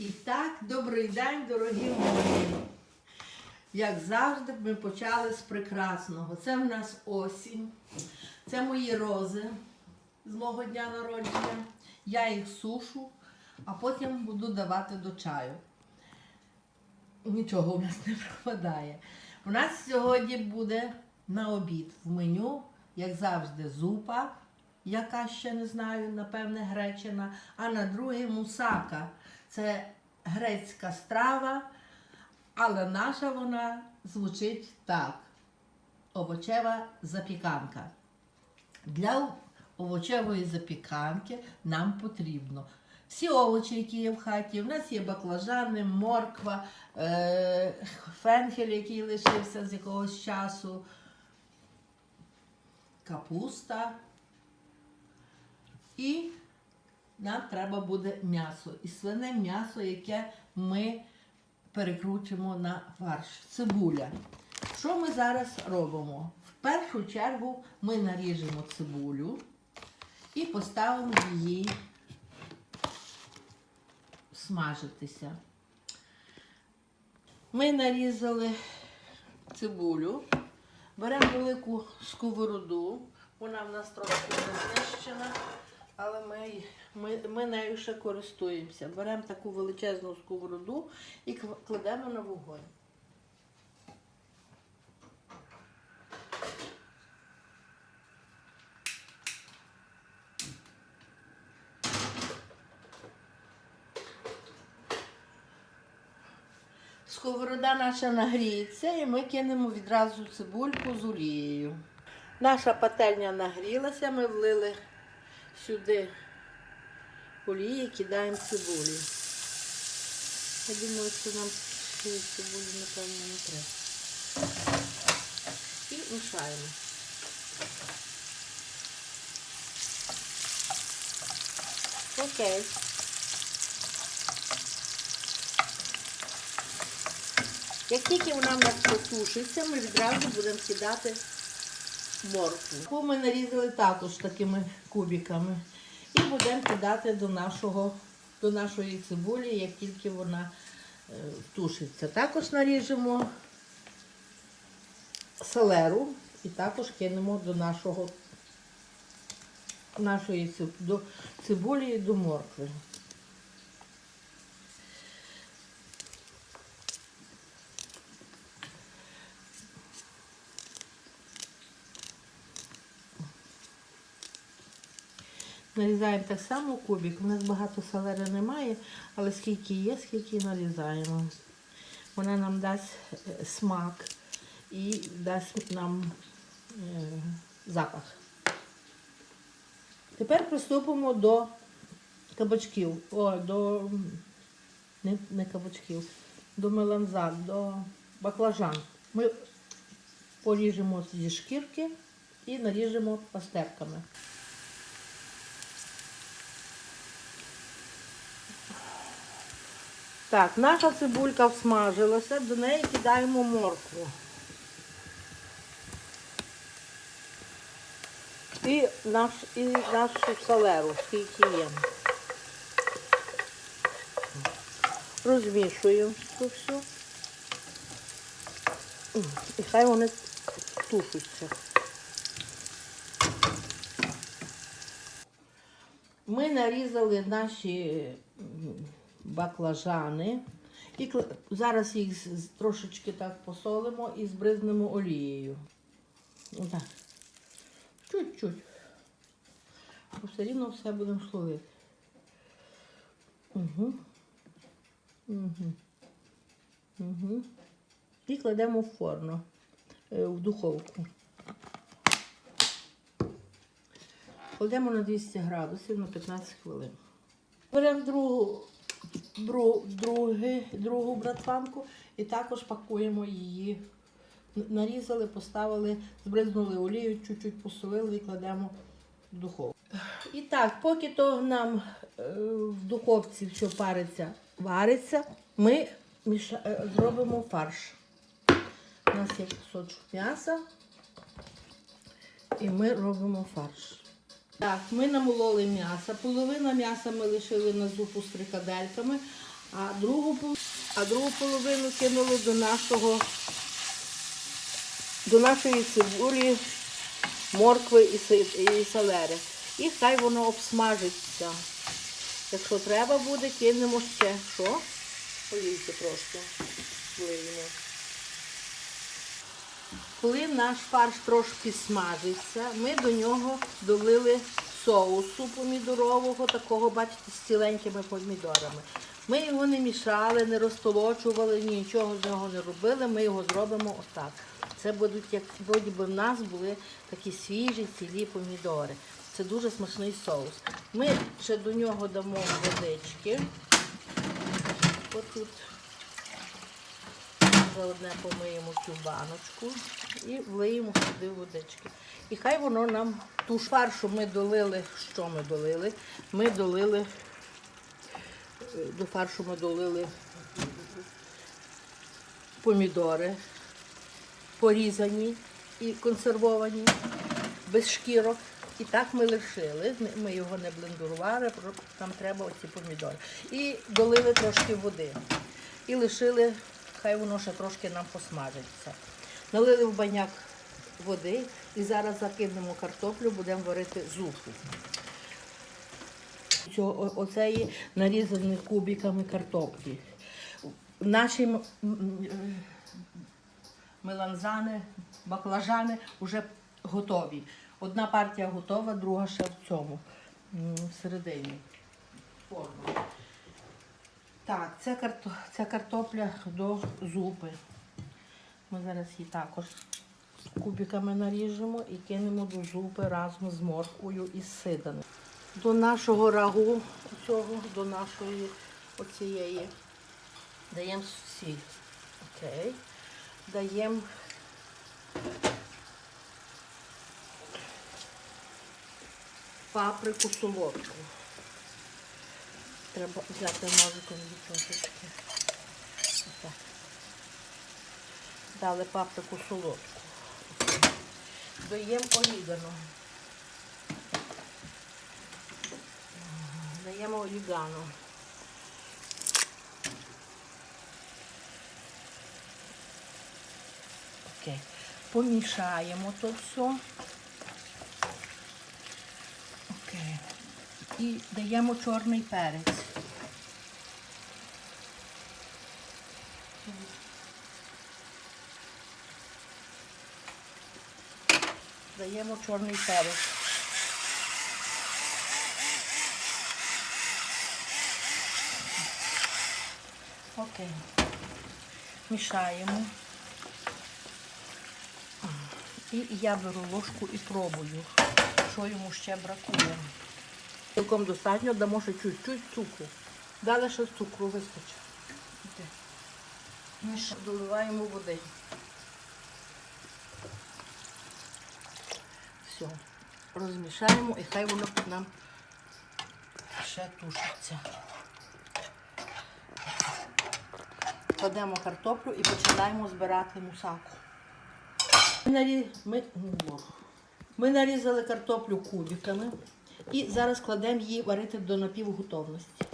І так, добрий день, дорогі мої. Як завжди, ми почали з прекрасного. Це в нас осінь, це мої рози з мого дня народження. Я їх сушу, а потім буду давати до чаю. Нічого у нас не пропадає. У нас сьогодні буде на обід в меню, як завжди, зупа, яка ще не знаю, напевне, гречина, а на друге мусака. Це грецька страва, але наша вона звучить так: овочева запіканка. Для овочевої запіканки нам потрібно всі овочі, які є в хаті. У нас є баклажани, морква, е- фенхель, який лишився з якогось часу, капуста. І нам треба буде м'ясо. І свине м'ясо, яке ми перекручимо на фарш. Цибуля. Що ми зараз робимо? В першу чергу ми наріжемо цибулю і поставимо її смажитися. Ми нарізали цибулю, беремо велику сковороду, вона в нас трошки знищена, але ми, ми, ми нею ще користуємося. Беремо таку величезну сковороду і кладемо на вогонь. Сковорода наша нагріється і ми кинемо відразу цибульку з олією. Наша пательня нагрілася, ми влили сюди олії, кидаємо цибулю. Я думаю, що нам цибулі, напевно, не треба. І мішаємо. Окей. Як тільки вона в нас потушиться, ми відразу будемо кидати моркву. Ми нарізали також такими кубиками. І будемо кидати до, нашого, до нашої цибулі, як тільки вона тушиться. Також наріжемо селеру і також кинемо до нашого нашої до цибулі і до моркви. Нарізаємо так само кубик. У нас багато селери немає, але скільки є, скільки нарізаємо. Вона нам дасть е, смак і дасть нам е, запах. Тепер приступимо до кабачків. О, до не, не кабачків, до меланза, до баклажан. Ми поріжемо зі шкірки і наріжемо пастерками. Так, наша цибулька всмажилася, до неї кидаємо моркву. І, наш, і нашу салеру, скільки є. Розмішуємо це все. І хай вони тушаться. Ми нарізали наші баклажани. І зараз їх трошечки так посолимо і збризнемо олією. Отак. Чуть-чуть. Бо все рівно все будемо словити. Угу. Угу. Угу. І кладемо в форму, е, в духовку. Кладемо на 200 градусів на 15 хвилин. Беремо другу, друге, другу братванку і також пакуємо її. Нарізали, поставили, збризнули олію, чуть-чуть посолили і кладемо в духовку. І так, поки то нам е, в духовці все париться, вариться, ми міша- е, зробимо фарш. У нас є кусочок м'яса, і ми робимо фарш. Так, ми намололи м'ясо. Половина м'яса ми лишили на зупу з фрикадельками, А другу, а другу половину кинули до нашого до нашої цибулі, моркви і, си- і хай воно обсмажиться. Якщо треба буде, кинемо ще що? Олійки трошки вливємо. Коли наш фарш трошки смажиться, ми до нього долили соусу помідорового, такого, бачите, з ціленькими помідорами. Ми його не мішали, не розтолочували, нічого з нього не робили, ми його зробимо отак. Це будуть, як вроді би в нас були такі свіжі, цілі помідори. Це дуже смачний соус. Ми ще до нього дамо водички. Отут заодне помиємо цю баночку і влиємо сюди водички. І хай воно нам ту фаршу ми долили. Що ми долили? Ми долили, е, до фаршу ми долили помідори, порізані і консервовані, без шкірок. І так ми лишили. Ми його не блендурували, нам треба оці помідори. І долили трошки води. І лишили, хай воно ще трошки нам посмажиться. Налили в баняк води і зараз закинемо картоплю, будемо варити зупу. Оцеї нарізані кубиками картоплі. Наші меланзани, баклажани вже готові. Одна партія готова, друга ще в цьому, всередині. Форму. Так, це, карто... це картопля до зупи. Ми зараз її також кубиками наріжемо і кинемо до зупи разом з морквою і сиданим. До нашого рагу, цього, до нашої оцієї, даємо сіль. Окей. Даємо паприку солодку. Треба взяти ножиком її трошечки. Отак. Дали паприку солодку. Даємо орігано. Даємо орігано. Окей. Помішаємо то все. Окей. І даємо чорний перець. Даємо чорний перець. Окей. Мішаємо. І я беру ложку і пробую, що йому ще бракує. Цілком достатньо, дамо ще чуть-чуть цукру. Далі ще цукру вистачить. Ми ще доливаємо води. Все. Розмішаємо і хай воно під нам ще тушиться. Кладемо картоплю і починаємо збирати мусаку. Ми, нарі... ми... ми нарізали картоплю кубиками і зараз кладемо її варити до напівготовності.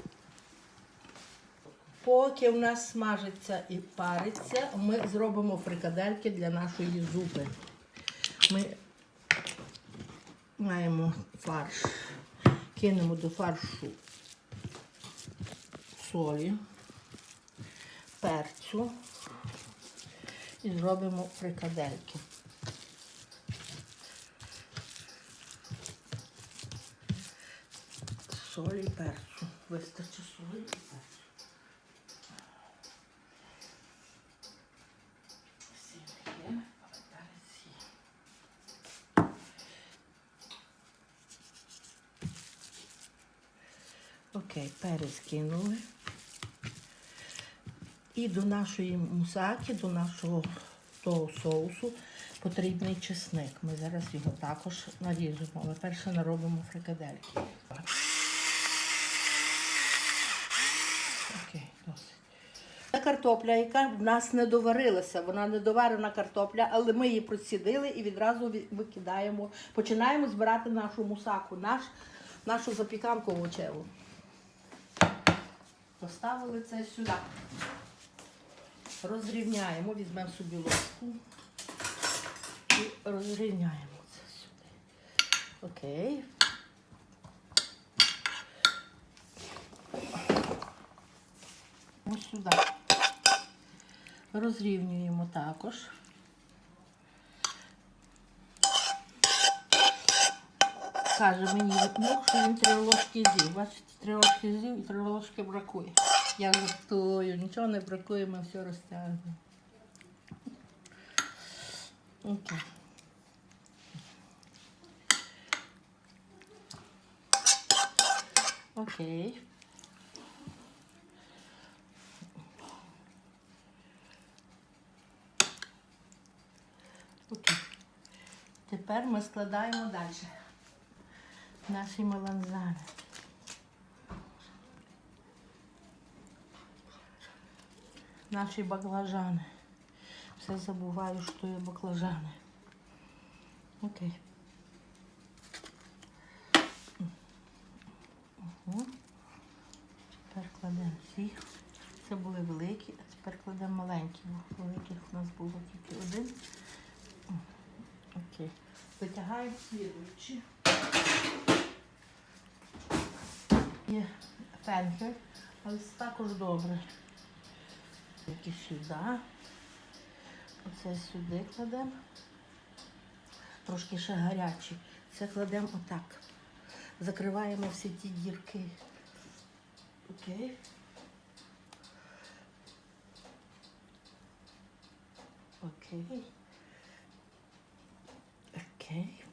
Поки в нас смажиться і париться, ми зробимо фрикадельки для нашої зупи. Ми маємо фарш, кинемо до фаршу солі, перцю і зробимо фрикадельки. Солі і перцю. Вистачить солі і перцю. Окей, перець кинули. І до нашої мусаки, до нашого того соусу потрібний чесник. Ми зараз його також наріжемо, але перше наробимо фрикадельки. Окей, досить. Це картопля, яка в нас не доварилася. Вона не доварена картопля, але ми її процідили і відразу викидаємо. Починаємо збирати нашу мусаку, наш, нашу запіканку овочеву. Поставили це сюди. Розрівняємо, візьмемо собі ложку і розрівняємо це сюди. Окей. Ось сюди. Розрівнюємо також. Каже мені ну, що він три ложки з'їв. Бачите, три ложки з'їв і три ложки бракує. Я жартую, нічого не бракує, ми все розтягнемо. Окей. Окей. Тепер ми складаємо далі наші меланзани. Наші баклажани. Все забуваю, що є баклажани. Окей. Угу. Тепер кладемо ці. Це були великі, а тепер кладемо маленькі. Великих у нас було тільки один. Окей. Витягаємо слідуючі. Є фенхер, але це також добре. Які сюди. Оце сюди кладемо. Трошки ще гарячі. Це кладемо отак. Закриваємо всі ті дірки. Окей. Окей. Окей.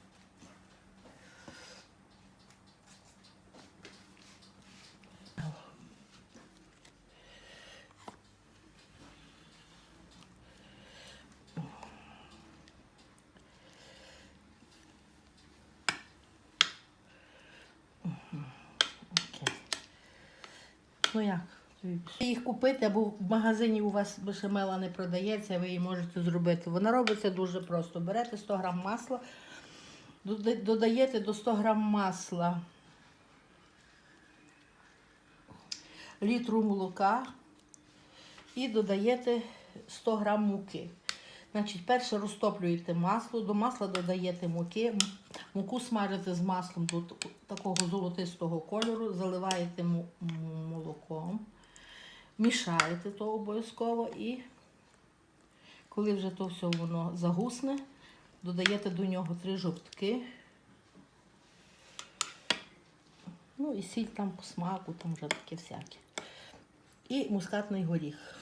Окей. Ну як? Їх купити, або в магазині у вас бешамела не продається, ви її можете зробити. Вона робиться дуже просто. Берете 100 грам масла, додаєте до 100 грам масла літру молока і додаєте 100 грам муки. Значить, перше розтоплюєте масло, до масла додаєте муки, муку смажите з маслом до такого золотистого кольору, заливаєте молоком, мішаєте то обов'язково і коли вже то все воно загусне, додаєте до нього три жовтки. Ну і сіль там по смаку, там вже таке всяке. І мускатний горіх.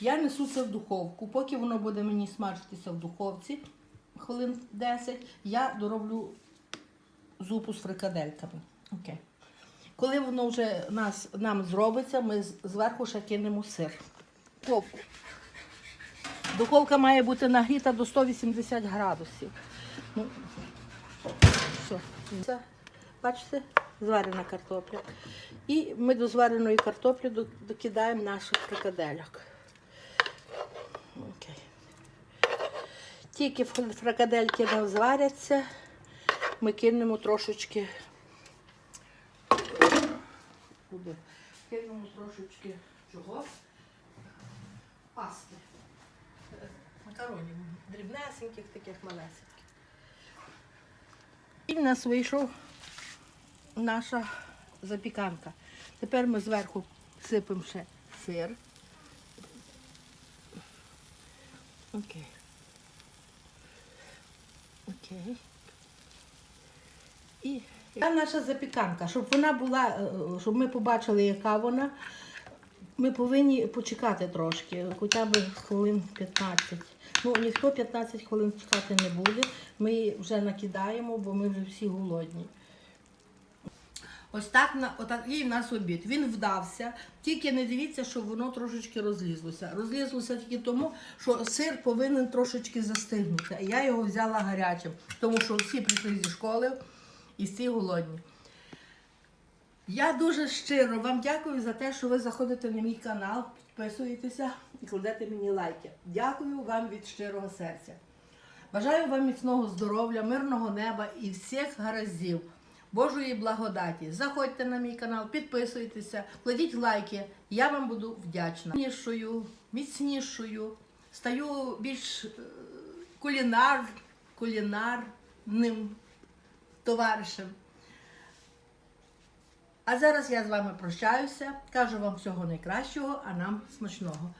Я несу це в духовку. Поки воно буде мені смажитися в духовці хвилин 10, я дороблю зупу з фрикадельками. Окей. Коли воно вже нас, нам зробиться, ми зверху ще кинемо сир. Духовку. Духовка має бути нагріта до 180 градусів. Ну, все. Це, бачите, зварена картопля. І ми до звареної картоплі докидаємо наших фрикадельок. Окей. Тільки фр- фрикадельки нам зваряться, ми кинемо трошечки. Куди? Кинемо трошечки чого? Пасти. Макаронів. Дрібнесеньких, таких малесеньких. І в нас вийшов наша запіканка. Тепер ми зверху сипемо ще сир. Окей. Окей. І Та наша запіканка, щоб вона була, е, щоб ми побачили, яка вона, ми повинні почекати трошки, хоча б хвилин 15. Ну, ніхто 15 хвилин чекати не буде. Ми її вже накидаємо, бо ми вже всі голодні. Ось так на отакий в нас обід. Він вдався. Тільки не дивіться, щоб воно трошечки розлізлося. Розлізлося тільки тому, що сир повинен трошечки застигнути. Я його взяла гарячим, тому що всі прийшли зі школи і всі голодні. Я дуже щиро вам дякую за те, що ви заходите на мій канал, підписуєтеся і кладете мені лайки. Дякую вам від щирого серця. Бажаю вам міцного здоров'я, мирного неба і всіх гараздів. Божої благодаті. Заходьте на мій канал, підписуйтеся, кладіть лайки. Я вам буду вдячна. Міцнішою, міцнішою, стаю більш е, кулінар, кулінарним товаришем. А зараз я з вами прощаюся. Кажу вам всього найкращого, а нам смачного.